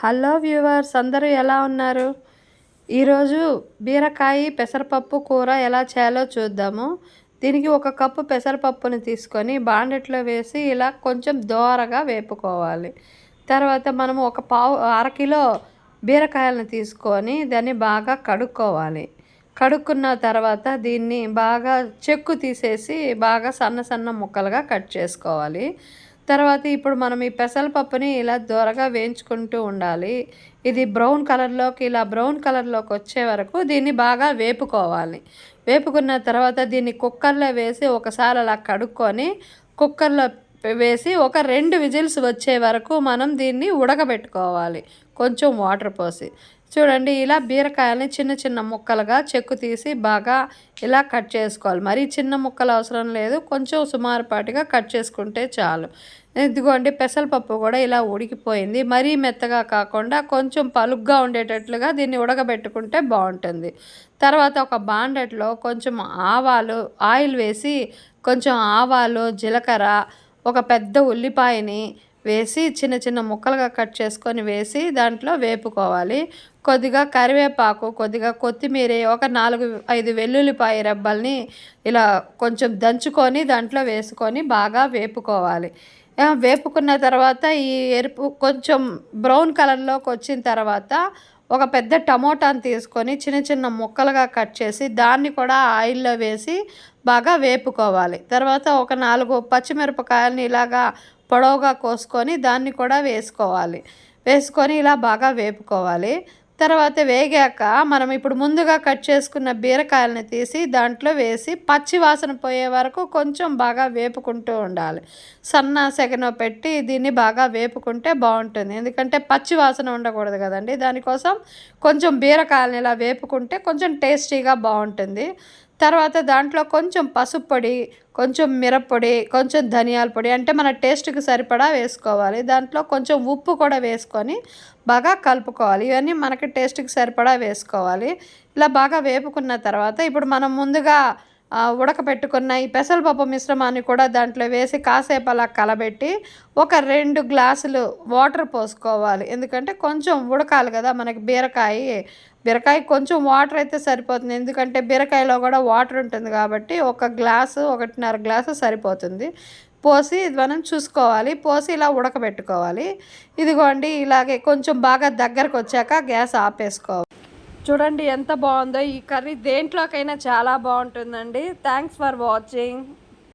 Hello viewers అందరూ ఎలా ఉన్నారు? ఈరోజు బీరకాయ పెసరపప్పు కూర ఎలా చేయాలో చూద్దాము. దీనికి ఒక కప్పు పెసరపప్పుని తీసుకొని బాండెట్లో వేసి ఇలా కొంచెం దోరగా వేపుకోవాలి. తర్వాత మనము ఒక పావు అరకిలో బీరకాయలను తీసుకొని దాన్ని బాగా కడుక్కోవాలి. కడుక్కున్న తర్వాత దీన్ని బాగా చెక్కు తీసేసి బాగా సన్న సన్న ముక్కలుగా కట్ చేసుకోవాలి. తర్వాత ఇప్పుడు మనం ఈ పెసరపప్పుని ఇలా దూరగా వేయించుకుంటూ ఉండాలి. ఇది బ్రౌన్ కలర్లోకి ఇలా బ్రౌన్ కలర్లోకి వచ్చే వరకు దీన్ని బాగా వేపుకోవాలి. వేపుకున్న తర్వాత దీన్ని కుక్కర్లో వేసి ఒకసారి అలా కడుక్కొని కుక్కర్లో వేసి ఒక రెండు విజిల్స్ వచ్చే వరకు మనం దీన్ని ఉడకబెట్టుకోవాలి. కొంచెం వాటర్ పోసి. చూడండి ఇలా బీరకాయలని చిన్న చిన్న ముక్కలుగా చెక్కు తీసి బాగా ఇలా కట్ చేసుకోవాలి. మరీ చిన్న ముక్కలు అవసరం లేదు కొంచెం సుమారుపాటిగా కట్ చేసుకుంటే చాలు. ఇదిగోండి పెసరపప్పు కూడా ఇలా ఉడికిపోయింది. మరీ మెత్తగా కాకుండా కొంచెం పలుగ్గా ఉండేటట్లుగా దీన్ని ఉడకబెట్టుకుంటే బాగుంటుంది. తర్వాత ఒక బాండెట్లో కొంచెం ఆవాలు ఆయిల్ వేసి కొంచెం ఆవాలు జీలకర్ర ఒక పెద్ద ఉల్లిపాయని వేసి చిన్న చిన్న ముక్కలుగా కట్ చేసుకొని వేసి దాంట్లో వేపుకోవాలి. కొద్దిగా కరివేపాకు కొద్దిగా కొత్తిమీర ఒక నాలుగు ఐదు వెల్లుల్లిపాయ రెబ్బల్ని ఇలా కొంచెం దంచుకొని దాంట్లో వేసుకొని బాగా వేపుకోవాలి. వేపుకున్న తర్వాత ఈ ఎరుపు కొంచెం బ్రౌన్ కలర్లోకి వచ్చిన తర్వాత ఒక పెద్ద టమోటాని తీసుకొని చిన్న చిన్న ముక్కలుగా కట్ చేసి దాన్ని కూడా ఆయిల్లో వేసి బాగా వేపుకోవాలి. తర్వాత ఒక నాలుగు పచ్చిమిరపకాయలని ఇలాగా పొడవుగా కోసుకొని దాన్ని కూడా వేసుకోవాలి. వేసుకొని ఇలా బాగా వేపుకోవాలి. తర్వాత వేగాక మనం ఇప్పుడు ముందుగా కట్ చేసుకున్న బీరకాయలని తీసి దాంట్లో వేసి పచ్చి వాసన పోయే వరకు కొంచెం బాగా వేపుకుంటూ ఉండాలి. సన్న సెగన పెట్టి దీన్ని బాగా వేపుకుంటే బాగుంటుంది. ఎందుకంటే పచ్చి వాసన ఉండకూడదు కదండి. దానికోసం కొంచెం బీరకాయలని ఇలా వేపుకుంటే కొంచెం టేస్టీగా బాగుంటుంది. తర్వాత దాంట్లో కొంచెం పసుపు పొడి కొంచెం మిరప్పొడి కొంచెం ధనియాల పొడి అంటే మన టేస్ట్కి సరిపడా వేసుకోవాలి. దాంట్లో కొంచెం ఉప్పు కూడా వేసుకొని బాగా కలుపుకోవాలి. ఇవన్నీ మనకి టేస్ట్కి సరిపడా వేసుకోవాలి. ఇలా బాగా వేపుకున్న తర్వాత ఇప్పుడు మనం ముందుగా ఉడకపెట్టుకున్న ఈ పెసరపప్పు మిశ్రమాన్ని కూడా దాంట్లో వేసి కాసేపు అలా కలబెట్టి ఒక రెండు గ్లాసులు వాటర్ పోసుకోవాలి. ఎందుకంటే కొంచెం ఉడకాలి కదా మనకి బీరకాయ. బీరకాయ కొంచెం వాటర్ అయితే సరిపోతుంది. ఎందుకంటే బీరకాయలో కూడా వాటర్ ఉంటుంది కాబట్టి ఒక గ్లాసు ఒకటిన్నర గ్లాసు సరిపోతుంది. పోసి మనం చూసుకోవాలి. పోసి ఇలా ఉడకబెట్టుకోవాలి. ఇదిగోండి ఇలాగే కొంచెం బాగా దగ్గరకు వచ్చాక గ్యాస్ ఆపేసుకోవాలి. చూడండి ఎంత బాగుందో. ఈ కర్రీ దేంట్లోకైనా చాలా బాగుంటుందండి. Thanks for watching